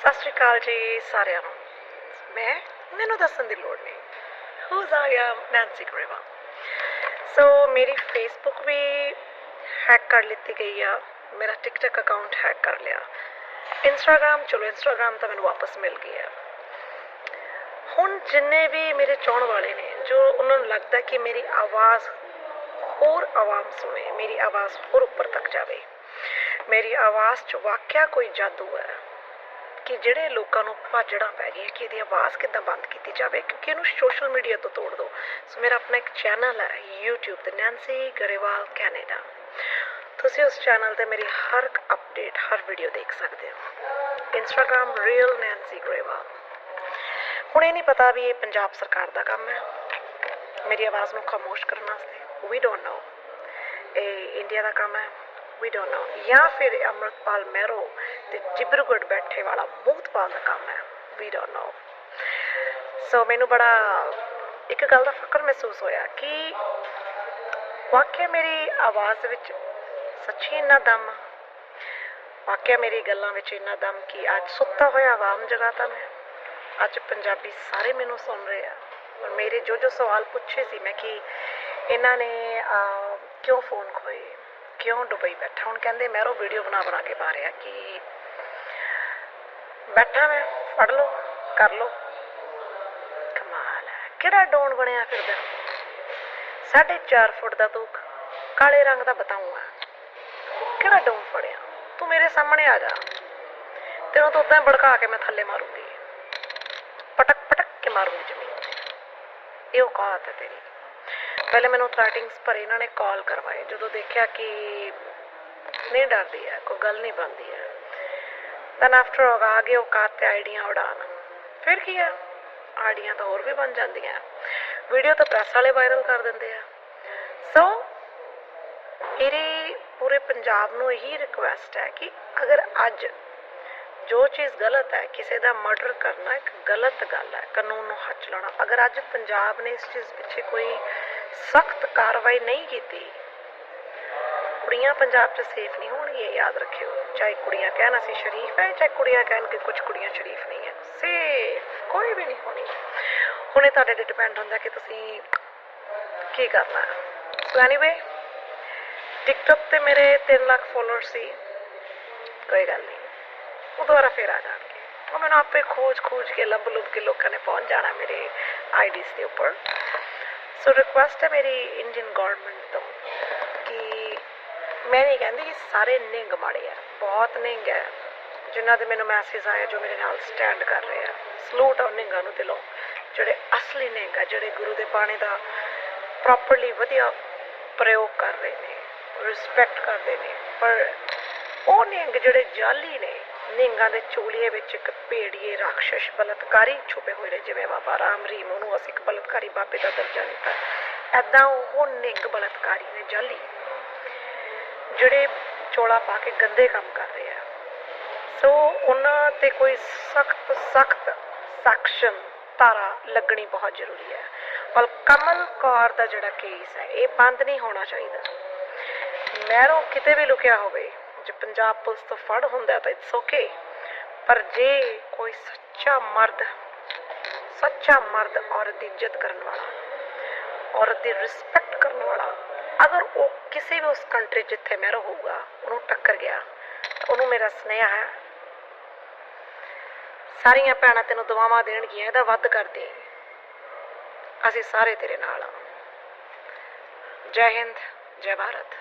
ਸਤਿ ਸ਼੍ਰੀ ਅਕਾਲ ਜੀ ਸਾਰਿਆਂ ਨੂੰ। ਮੈਂ, ਮੈਨੂੰ ਦੱਸਣ ਦੀ ਲੋੜ ਨਹੀਂ। Who's I am Nancy Grewal so ਮੇਰੀ ਫੇਸਬੁੱਕ ਵੀ ਹੈਕ ਕਰ ਲਿੱਤੀ ਗਈ ਆ। ਮੇਰਾ ਟਿਕਟਕ ਅਕਾਊਂਟ ਹੈਕ ਕਰ ਲਿਆ। ਇੰਸਟਾਗ੍ਰam ਚਲੋ ਇੰਸਟਾਗ੍ਰam ਤਾਂ ਮੈਨੂੰ ਵਾਪਸ ਮਿਲ ਗਿਆ ਹੁਣ ਜਿੰਨੇ ਵੀ ਮੇਰੇ ਚਾਹਣ ਵਾਲੇ ਨੇ, ਜੋ ਉਹਨਾਂ ਨੂੰ ਲੱਗਦਾ ਕਿ ਮੇਰੀ ਆਵਾਜ਼ ਹੋਰ ਆਵਾਮ ਸੁਣੇ, ਮੇਰੀ ਆਵਾਜ਼ ਹੋਰ ਉੱਪਰ ਤੱਕ ਜਾਵੇ, ਮੇਰੀ ਆਵਾਜ਼ 'ਚ ਵਾਕਿਆ ਕੋਈ ਜਾਦੂ ਹੈ। ਕਿ ਜਿਹੜੇ ਲੋਕਾਂ ਨੂੰ ਭਾਜੜਾਂ ਪੈ ਗਈਆਂ, ਕਿ ਇਹਦੀ ਆਵਾਜ਼ ਕਿੱਦਾਂ ਬੰਦ ਕੀਤੀ ਜਾਵੇ, ਕਿਉਂਕਿ ਇਹਨੂੰ ਸੋਸ਼ਲ ਮੀਡੀਆ ਤੋਂ ਤੋੜ ਦਿਓ ਸੋ ਮੇਰਾ ਆਪਣਾ ਇੱਕ ਚੈਨਲ ਹੈ, YouTube ਤੇ ਨੈਂਸੀ ਗਰੇਵਾਲ ਕੈਨੇਡਾ ਤੁਸੀਂ ਉਸ ਚੈਨਲ ਤੇ ਮੇਰੀ ਹਰ ਅਪਡੇਟ ਹਰ ਵੀਡੀਓ ਦੇਖ ਸਕਦੇ ਹੋ। ਇੰਸਟਾਗ੍ਰam ਰੀਅਲ ਨੈਂਸੀ ਗਰੇਵਾਲ ਹੁਣ ਇਹ ਨਹੀਂ ਪਤਾ ਵੀ ਇਹ ਪੰਜਾਬ ਸਰਕਾਰ ਦਾ ਕੰਮ ਹੈ। ਮੇਰੀ ਆਵਾਜ਼ ਨੂੰ ਖਾਮੋਸ਼ ਕਰਨ ਵਾਸਤੇ ਵੀ ਡੋਨਟ ਨੋ ਇਹ ਇੰਡੀਆ ਦਾ ਕੰਮ ਹੈ। ਵੀ ਡੋਨਟ ਨੋ ਜਾਂ ਫਿਰ ਇਹ ਅੰਮ੍ਰਿਤਪਾਲ ਮਹਿਰੋ ਤੇ ਡਿਬਰੂਗੜ੍ਹ ਬੈਠੇ ਵਾਲਾ ਮੁਕਤਪਾਲ ਦਾ ਕੰਮ ਹੈ ਵੀ ਡੋਨਟ ਨੋ ਸੋ ਮੈਨੂੰ ਬੜਾ ਇੱਕ ਗੱਲ ਦਾ ਫਕਰ ਮਹਿਸੂਸ ਹੋਇਆ ਕਿ ਵਾਕਿਆ ਮੇਰੀ ਆਵਾਜ਼ ਵਿੱਚ ਸੱਚੀ ਇੰਨਾ ਦਮ ਆ। ਵਾਕਿਆ ਮੇਰੀ ਗੱਲਾਂ ਵਿੱਚ ਇੰਨਾ ਦਮ ਕਿ ਅੱਜ ਸੁੱਤਾ ਹੋਇਆ ਆਵਾਮ ਜਗਾਤਾ ਮੈਂ ਅੱਜ ਪੰਜਾਬੀ ਸਾਰੇ ਮੈਨੂੰ ਸੁਣ ਰਹੇ ਆ ਔਰ ਮੇਰੇ ਜੋ ਜੋ ਸਵਾਲ ਪੁੱਛੇ ਸੀ ਮੈਂ ਕਿ ਇਹਨਾਂ ਨੇ ਕਿਉਂ ਫੋਨ ਖੋਏ ਕਿਉਂ ਦੁਬਈ ਬੈਠਾ? ਹੁਣ ਕਹਿੰਦੇ ਮੈਰੋ ਵੀਡੀਓ ਬਣਾ ਬਣਾ ਕੇ ਪਾ ਰਿਹਾ ਕਿ ਬੈਠਾ ਮੈਂ, ਫੜ ਲਓ, ਕਰ ਲਓ। ਕਮਾਲ ਹੈ। ਕਿਹੜਾ ਡੋਨ ਬਣਿਆ ਫਿਰਦਾ? ਸਾਢੇ 4 ਫੁੱਟ ਦਾ ਤੂੰ ਕਾਲੇ ਰੰਗ ਦਾ ਬਤਾਉਂਗਾ ਕਿਹੜਾ ਡੋਨ ਫੜਿਆ? ਤੂੰ ਮੇਰੇ ਸਾਹਮਣੇ ਆ ਜਾ। ਤੈਨੂੰ ਤਾਂ ਉਦਾਂ ਭੜਕਾ ਕੇ ਮੈਂ ਥੱਲੇ ਮਾਰੂੰਗੀ। ਪਟਕ ਪਟਕ ਕੇ ਮਾਰੂੰਗੀ ਜ਼ਮੀਨ 'ਤੇ। ਇਹ ਔਕਾਤ ਹੈ ਤੇਰੀ। ਪਹਿਲੇ ਮੈਨੂੰ ਥ੍ਰੈਟਿੰਗਸ ਪਰ ਇਹਨਾਂ ਨੇ ਕਾਲ ਕਰਵਾਏ, ਜਦੋਂ ਦੇਖਿਆ ਕਿ ਨਹੀਂ ਡਰਦੀ ਹੈ, ਕੋਈ ਗੱਲ ਨਹੀਂ ਬਣਦੀ ਹੈ। ਦੈਨ ਆਫਟਰ ਆ ਗਏ ਔਕਾਤ ਤੇ ਆਈਡੀਆਂ ਉਡਾਣ ਫਿਰ ਕੀ ਹੈ? ਆਈਡੀਆਂ ਤਾਂ ਹੋਰ ਵੀ ਬਣ ਜਾਂਦੀਆਂ। ਵੀਡੀਓ ਤਾਂ ਪ੍ਰੈਸ ਵਾਲੇ ਵਾਇਰਲ ਕਰ ਦਿੰਦੇ ਆ। ਸੋ ਮੇਰੀ ਪੂਰੇ ਪੰਜਾਬ ਨੂੰ ਇਹੀ ਰਿਕੁਐਸਟ ਹੈ ਕਿ ਅਗਰ ਅੱਜ ਜੋ ਚੀਜ਼ ਗਲਤ ਹੈ, ਕਿਸੇ ਦਾ ਮਰਡਰ ਕਰਨਾ ਇੱਕ ਗਲਤ ਗੱਲ ਹੈ, ਕਾਨੂੰਨ ਨੂੰ ਹੱਥ ਲਾਉਣਾ ਅਗਰ ਅੱਜ ਪੰਜਾਬ ਨੇ ਇਸ ਚੀਜ਼ ਪਿੱਛੇ ਕੋਈ ਸਖਤ ਕਾਰਵਾਈ ਨਹੀਂ ਕੀਤੀ। ਕੁੜੀਆਂ ਪੰਜਾਬ 'ਚ ਸੇਫ ਨਹੀਂ ਹੋਣਗੀਆਂ, ਯਾਦ ਰੱਖਿਓ। ਚਾਹੇ ਕੁੜੀਆਂ ਕਹਿਣ ਅਸੀਂ ਸ਼ਰੀਫ ਹੈ ਚਾਹੇ ਕੁੜੀਆਂ ਕਹਿਣ ਕਿ ਕੁਝ ਕੁੜੀਆਂ ਸ਼ਰੀਫ ਨਹੀਂ ਹੈ ਸੇਫ ਕੋਈ ਵੀ ਨਹੀਂ ਹੋਣੀ। ਹੁਣ ਤੁਹਾਡੇ ਤੇ ਡਿਪੈਂਡ ਹੁੰਦਾ ਕਿ ਤੁਸੀਂ ਕੀ ਕਰਨਾ। ਸੋ ਐਨੀਵੇ ਟਿਕਟੌਕ ਤੇ ਮੇਰੇ 3 ਲੱਖ ਫੋਲੋਅਰ ਸੀ। ਕੋਈ ਗੱਲ ਨਹੀਂ। ਉਹ ਦੁਬਾਰਾ ਫੇਰ ਆ ਜਾਣਗੇ। ਉਹ ਮੈਨੂੰ ਆਪੇ ਖੋਜ ਖੋਜ ਕੇ ਲੱਭ ਲੁੱਭ ਕੇ ਲੋਕਾਂ ਨੇ ਪਹੁੰਚ ਜਾਣਾ ਮੇਰੇ ਆਈਡੀਜ਼ ਦੇ ਉੱਪਰ। ਸੋ ਰਿਕੁਐਸਟ ਹੈ ਮੇਰੀ ਇੰਡੀਅਨ ਗਵਰਨਮੈਂਟ ਤੋਂ ਕਿ ਮੈਂ ਨਹੀਂ ਕਹਿੰਦੀ ਕਿ ਸਾਰੇ ਨਿੰਗ ਮਾੜੇ ਆ, ਬਹੁਤ ਨਿੰਗ ਹੈ ਜਿਨ੍ਹਾਂ ਦੇ ਮੈਨੂੰ ਮੈਸੇਜ ਆਏ ਜੋ ਮੇਰੇ ਨਾਲ ਸਟੈਂਡ ਕਰ ਰਹੇ ਆ। ਸਲੂਟ ਆ ਨਿੰਗਾਂ ਨੂੰ ਦਿਲੋਂ, ਜਿਹੜੇ ਅਸਲੀ ਨਿੰਗ ਆ, ਜਿਹੜੇ ਗੁਰੂ ਦੇ ਬਾਣੀ ਦਾ ਪ੍ਰੋਪਰਲੀ ਵਧੀਆ ਪ੍ਰਯੋਗ ਕਰ ਰਹੇ ਨੇ ਰਿਸਪੈਕਟ ਕਰਦੇ ਨੇ। ਪਰ ਉਹ ਨਿੰਗ ਜਿਹੜੇ ਜਾਲੀ ਨੇ ਨਿੰਗਾਂ ਦੇ ਚੋਲੀਏ ਵਿੱਚ ਇੱਕ ਭੇੜੀਏ ਰਾਖਸ਼ ਬਲਤਕਾਰੀ ਛੁਪੇ ਹੋਏ ਨੇ, ਜਿਵੇਂ ਬਾਬਾ ਰਾਮ ਰੀਮ ਉਹਨੂੰ ਅਸੀਂ ਇੱਕ ਬਲਤਕਾਰੀ ਬਾਬੇ ਦਾ ਦਰਜਾ ਦਿੱਤਾ। ਐਦਾਂ ਉਹ ਨਿੰਗ ਬਲਤਕਾਰੀ ਨੇ ਜਾਲੀ ਜਿਹੜੇ ਚੋਲਾ ਪਾ ਕੇ ਗੰਦੇ ਕੰਮ ਕਰ ਰਹੇ ਆ। ਸੋ ਉਹਨਾਂ ਤੇ ਕੋਈ ਸਖਤ ਸਖਤ ਸੈਕਸ਼ਨ ਧਾਰਾ ਲੱਗਣੀ ਬਹੁਤ ਜ਼ਰੂਰੀ ਹੈ। ਔਰ ਕਮਲ ਕੌਰ ਦਾ ਜਿਹੜਾ ਕੇਸ ਹੈ, ਇਹ ਬੰਦ ਨਹੀਂ ਹੋਣਾ ਚਾਹੀਦਾ। ਮੈਰੋਂ ਕਿਤੇ ਵੀ ਲੁਕਿਆ ਹੋਵੇ ਜੇ ਪੰਜਾਬ ਪੁਲਿਸ ਤੋਂ ਫੜ ਹੁੰਦਾ ਤਾਂ ਇਟਸ ਓਕੇ ਪਰ ਜੇ ਕੋਈ ਸੱਚਾ ਮਰਦ ਸੱਚਾ ਮਰਦ ਔਰਤ ਦੀ ਇੱਜ਼ਤ ਕਰਨ ਵਾਲਾ, ਔਰਤ ਦੀ ਰਿਸਪੈਕਟ ਕਰਨ ਵਾਲਾ, ਅਗਰ ਉਹ ਕਿਸੇ ਵੀ ਉਸ ਕੰਟਰੀ ਜਿੱਥੇ ਮੈਰੋ ਹੋਊਗਾ ਉਹਨੂੰ ਟੱਕਰ ਗਿਆ, ਤਾਂ ਉਹਨੂੰ ਮੇਰਾ ਸੁਨੇਹਾ ਹੈ, ਸਾਰੀਆਂ ਭੈਣਾਂ ਤੈਨੂੰ ਦੁਆਵਾਂ ਦੇਣਗੀਆਂ, ਇਹਦਾ ਵੱਧ ਕਰਦੇ ਅਸੀਂ ਸਾਰੇ ਤੇਰੇ ਨਾਲ ਆ ਜੈ ਹਿੰਦ, ਜੈ ਭਾਰਤ।